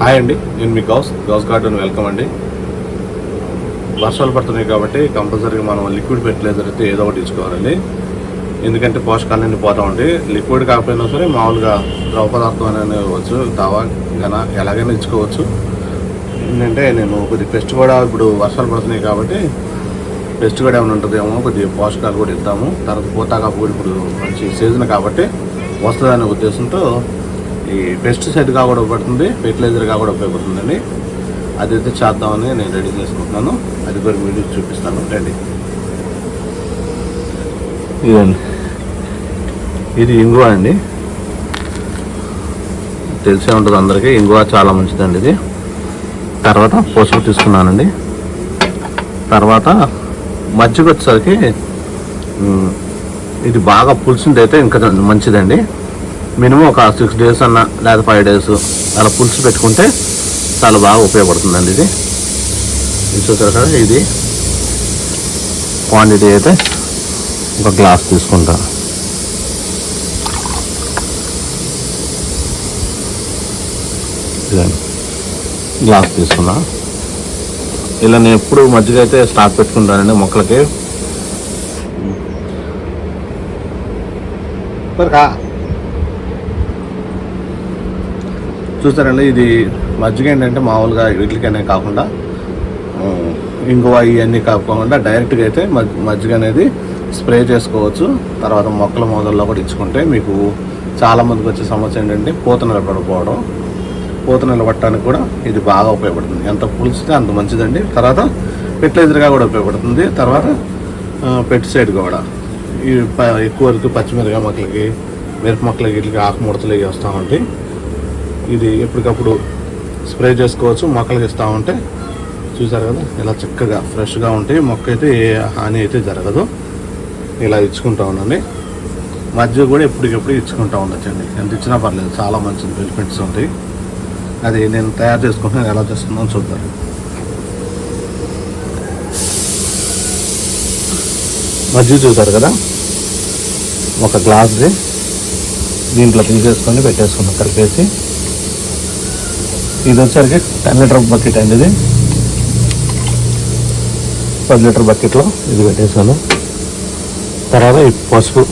Hi అండి నేను మీ గౌస్ గౌస్ గార్డెన్ వెల్కమ్ అండి. వర్షాలు పడుతున్నాయి కాబట్టి కంపల్సరీగా మనం లిక్విడ్ ఫెర్టిలైజర్ అయితే ఏదో ఒకటి ఇచ్చుకోవాలండి ఎందుకంటే పోషకాలన్నీ పోతా ఉంటాయి. లిక్విడ్ కాకపోయినా సరే మామూలుగా ద్రవ పదార్థం అనేది ఇవ్వచ్చు తవా గన ఎలాగైనా ఇచ్చుకోవచ్చు. ఏంటంటే నేను కొద్ది పెస్ట్ కూడా ఇప్పుడు వర్షాలు పడుతున్నాయి కాబట్టి పెస్ట్ కూడా ఏమైనా ఉంటుందేమో కొద్దిగా పోషకాలు కూడా ఇద్దాము. తర్వాత పోతాకాపు కూడా ఇప్పుడు మంచి సీజన్ కాబట్టి వస్తుందనే ఉద్దేశంతో ఈ పెస్టిసైడ్గా కూడా ఉపయోగపడుతుంది ఫెర్టిలైజర్గా కూడా ఉపయోగపడుతుందండి. అది అయితే చేద్దామని నేను రెడీ చేసుకుంటున్నాను. అది కూడా వీడియో చూపిస్తాను. రండి. ఇదండి. ఇది ఇంగువ అండి. తెలిసే ఉంటుంది అందరికీ ఇంగువ చాలా మంచిదండి ఇది. తర్వాత పసుపు తీసుకున్నానండి. తర్వాత మజ్జిగ వచ్చేసరికి ఇది బాగా పులిసిందైతే అయితే ఇంకా మంచిదండి. మినిమం ఒక సిక్స్ డేస్ అన్న లేదా ఫైవ్ డేస్ అలా పులుసు పెట్టుకుంటే చాలా బాగా ఉపయోగపడుతుందండి ఇది. చూసారు కదా ఇది క్వాంటిటీ అయితే ఒక గ్లాస్ తీసుకుంటా. గ్లాస్ తీసుకున్నా. ఇలా నేను ఎప్పుడు మజ్జిగ అయితే స్టాక్ పెట్టుకుంటానండి మొక్కలకి. చూస్తారండి. ఇది మజ్జిగ ఏంటంటే మామూలుగా వీటికనే కాకుండా ఇంగువ ఇవన్నీ కాకుండా డైరెక్ట్గా అయితే మజ్- మజ్జిగ అనేది స్ప్రే చేసుకోవచ్చు. తర్వాత మొక్కల మొదల్లో కూడా ఇచ్చుకుంటే మీకు చాలా మందికి వచ్చే సమస్య ఏంటంటే పూత నిలబడిపోవడం పూత నిలబట్టడానికి కూడా ఇది బాగా ఉపయోగపడుతుంది. ఎంత పులిస్తే అంత మంచిదండి. తర్వాత ఫెర్టిలైజర్గా కూడా ఉపయోగపడుతుంది. తర్వాత పెస్టిసైడ్ కూడా. ఈ ఎక్కువ వరకు పచ్చిమిరపకాయ మొక్కలకి మిరప మొక్కలకి వీటికి ఆకు ముడతలు ఇవి వస్తూ ఉంటాయి. ఇది ఎప్పటికప్పుడు స్ప్రే చేసుకోవచ్చు మొక్కలకి ఇస్తూ ఉంటే. చూసారు కదా ఇలా చక్కగా ఫ్రెష్గా ఉంటాయి. మొక్క అయితే ఏ హాని అయితే జరగదు. ఇలా ఇచ్చుకుంటా ఉండండి. మధ్య కూడా ఎప్పటికెప్పుడు ఇచ్చుకుంటా ఉండొచ్చండి. ఎంత ఇచ్చినా పర్లేదు చాలా మంచి బెనిఫిట్స్ ఉంటాయి. అది నేను తయారు చేసుకుంటున్నాను ఎలా చేస్తున్నాను చూద్దాం. మజ్జిగ చూసారు కదా? ఒక గ్లాస్ది దీంట్లో తీసేసుకొని పెట్టేసుకున్నాం కలిపేసి ఇది వచ్చరికి టెన్ లీటర్ బకెట్ అండి ఇది. పది లీటర్ బకెట్లో ఇది పెట్టేసాను తర్వాత ఈ పసుపు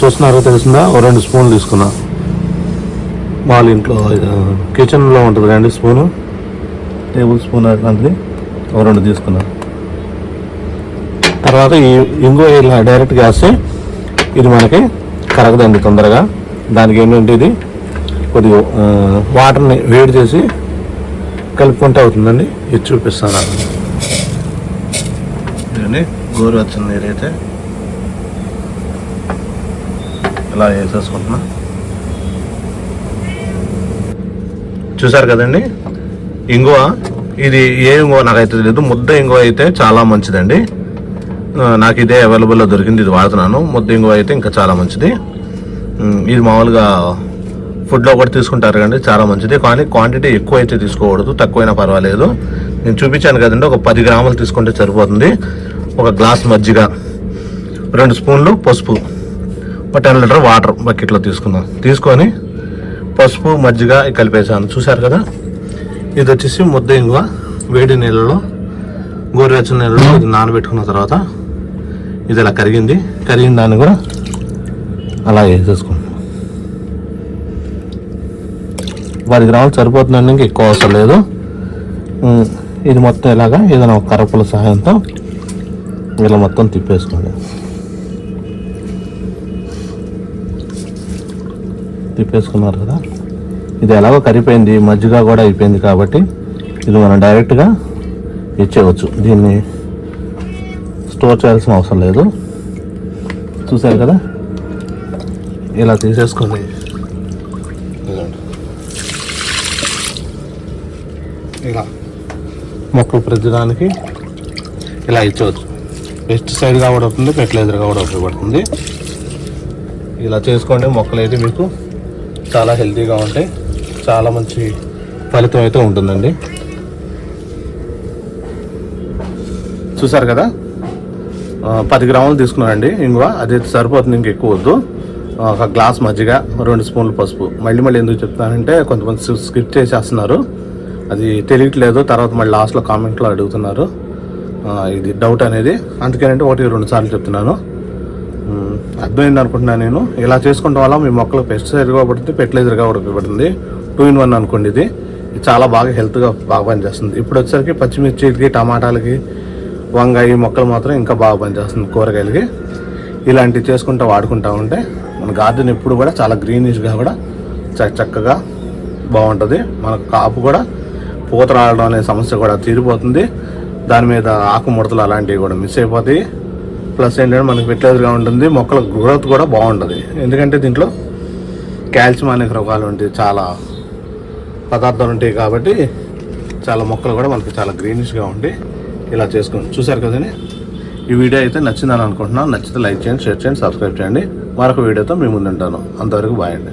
చూస్తున్నారో తెలిసిందా ఓ రెండు స్పూన్లు తీసుకున్నా. వాళ్ళ ఇంట్లో కిచెన్లో ఉంటుంది రెండు స్పూను టేబుల్ స్పూన్ అట్లాంటిది. ఓ రెండు తీసుకున్నా. తర్వాత ఈ ఇంకో ఇలా డైరెక్ట్గా వేస్తే ఇది మనకి కరగదండి తొందరగా. దానికి ఏంటంటే ఇది కొద్దిగా వాటర్ని వేడి చేసి కలుపుకుంటే అవుతుందండి? ఇది చూపిస్తాను. ఇదండి గోరువెచ్చని నీరు అయితే ఇలా వేసేసుకుంటున్నా. చూసారు కదండి? ఇంగువ ఇది ఏ ఇంగువ నాకైతే తెలియదు ముద్ద ఇంగువ అయితే చాలా మంచిదండి. నాకు ఇదే అవైలబుల్లో దొరికింది ఇది వాడుతున్నాను. ముద్ద ఇంగువ అయితే ఇంకా చాలా మంచిది. ఇది మామూలుగా ఫుడ్లో కూడా తీసుకుంటారు కండి చాలా మంచిది. కానీ క్వాంటిటీ ఎక్కువ అయితే తీసుకోకూడదు తక్కువైనా పర్వాలేదు. నేను చూపించాను కదండి ఒక పది గ్రాములు తీసుకుంటే సరిపోతుంది. ఒక గ్లాస్ మజ్జిగ రెండు స్పూన్లు పసుపు ఒక టెన్ లీటర్ వాటర్ బకెట్లో తీసుకున్నాం తీసుకొని పసుపు మజ్జిగ కలిపేసాను చూశారు కదా? ఇది వచ్చేసి ముద్ద ఇంగువ వేడి నీళ్ళలో గోరువెచ్చని నీళ్ళలో ఇది నానబెట్టుకున్న తర్వాత ఇది ఇలా కరిగింది. కరిగిన దాన్ని కూడా అలా వేసేసుకుంటాం పది గ్రాములు సరిపోతుందండి ఇంకా ఎక్కువ అవసరం లేదు. ఇది మొత్తం ఇలాగా ఏదైనా ఒక కరపుల సహాయంతో ఇలా మొత్తం తిప్పేసుకోండి. తిప్పేసుకున్నారు కదా? ఇది ఎలాగో కరిపోయింది మజ్జిగ కూడా అయిపోయింది కాబట్టి ఇది మనం డైరెక్ట్గా ఇచ్చేయవచ్చు. దీన్ని స్టోర్ చేయాల్సిన అవసరం లేదు. చూసారు కదా? ఇలా తీసేసుకొని ఇలా మొక్కలు పెద్దడానికి ఇలా ఇచ్చవచ్చు. పెస్టిసైడ్గా కూడా అవుతుంది ఫెర్టిలైజర్గా కూడా ఉపయోగపడుతుంది. ఇలా చేసుకోండి మొక్కలు అయితే మీకు చాలా హెల్తీగా ఉంటాయి. చాలా మంచి ఫలితం అయితే ఉంటుందండి. చూసారు కదా? పది గ్రాములు తీసుకున్నానండి. ఇంగువ అది సరిపోతుంది ఇంక ఎక్కువ వద్దు. ఒక గ్లాస్ మజ్జిగ రెండు స్పూన్లు పసుపు. మళ్ళీ మళ్ళీ ఎందుకు చెప్తానంటే కొంతమంది స్కిప్ చేసేస్తున్నారు. అది తెలియట్లేదు. తర్వాత మళ్ళీ లాస్ట్లో కామెంట్లో అడుగుతున్నారు. ఇది డౌట్ అనేది. అందుకేనంటే ఒకటి రెండు సార్లు చెప్తున్నాను. అర్థమైంది అనుకుంటున్నాను నేను. ఇలా చేసుకుంటాం వల్ల మీ మొక్కలు పెస్టిసైడ్ కాబట్టి ఫెర్టిలైజర్గా ఉపయోగపడుతుంది టూ ఇన్ వన్ అనుకోండి ఇది. చాలా బాగా హెల్త్గా బాగా పనిచేస్తుంది. ఇప్పుడు వచ్చేసరికి పచ్చిమిర్చికి టమాటాలకి వంకాయ మొక్కలు మాత్రం ఇంకా బాగా పనిచేస్తుంది కూరగాయలకి. ఇలాంటివి చేసుకుంటూ వాడుకుంటా ఉంటే మన గార్డెన్ ఎప్పుడు కూడా చాలా గ్రీనిష్గా కూడా చ- చక్కగా బాగుంటుంది. మనకు కాపు కూడా పూత రావడం అనే సమస్య కూడా తీరిపోతుంది. దాని మీద ఆకుముడతలు అలాంటివి కూడా మిస్ అయిపోతాయి. ప్లస్ ఏంటంటే మనకి ఫెర్టిలైజర్గా ఉంటుంది మొక్కల గ్రోత్ కూడా బాగుంటుంది. ఎందుకంటే దీంట్లో కాల్షియం అనేక రకాలు ఉంటాయి చాలా పదార్థాలు ఉంటాయి కాబట్టి చాలా మొక్కలు కూడా మనకి చాలా గ్రీనిష్గా ఉండి ఇలా చేసుకోండి చూసారు కదండి. ఈ వీడియో అయితే నచ్చిందని అనుకుంటున్నాను. నచ్చితే లైక్ చేయండి షేర్ చేయండి సబ్స్క్రైబ్ చేయండి. మరొక వీడియోతో మీ ముందుంటాను. అంతవరకు బాయ్ అండి.